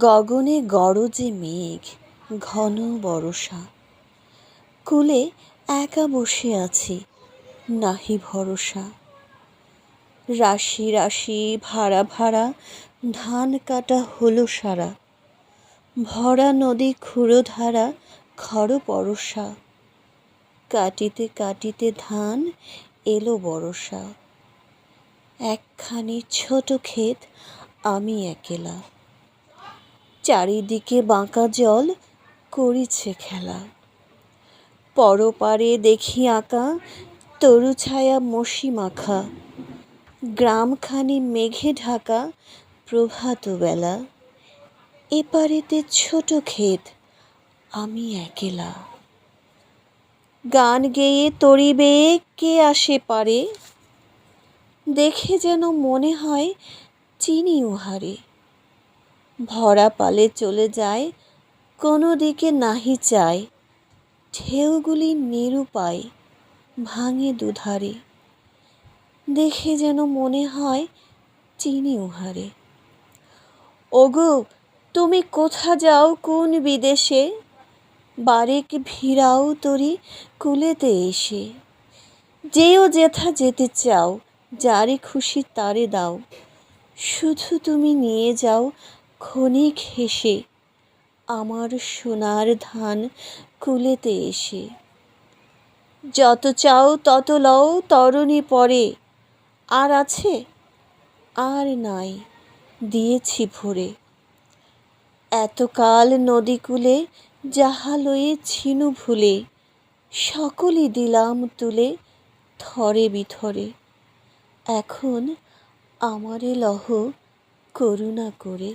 গগনে গরজে মেঘ, ঘন বরষা। কূলে একা বসে আছি, নাহি ভরসা। রাশি রাশি ভাড়া ভাড়া ধান কাটা হলো সারা। ভরা নদী ক্ষুরধারা খড় পরশা কাটিতে কাটিতে ধান এলো বরষা একখানি ছোট ক্ষেত আমি একেলা। চারিদিকে বাঁকা জল করিছে খেলা। পরপারে দেখি আঁকা, তরু ছায়া মসি মাখা। গ্রামখানি মেঘে ঢাকা, প্রভাত বেলা। এপারেতে ছোট ক্ষেত, আমি একেলা। গান গেয়ে তরি বেয়ে কে আসে পারে? দেখে যেন মনে হয় চিনি উহারে। ভরা পালে চলে যায়, কোনো দিকে নাহি চায়। ঢেউগুলি নিরুপায়, ভাঙে দুধারে। দেখে যেন মনে হয় চিনি উহারে। ওগো, তুমি কোথা যাও কোন বিদেশে? বারেক ভিড়াও তরি কুলেতে এসে। যেও যেথা যেতে চাও, যারে খুশি তারে দাও। শুধু তুমি নিয়ে যাও ক্ষণিক হেসে আমার সোনার ধান কুলেতে এসে। যত চাও তত লও, তরণী পরে আর আছে? আর নাই, দিয়েছি ভরে। এতকাল নদীকূলে যাহা লয়ে ছিনু ভুলে, সকলই দিলাম তুলে থরে বিথরে। এখন আমারে লহ করুণা করে।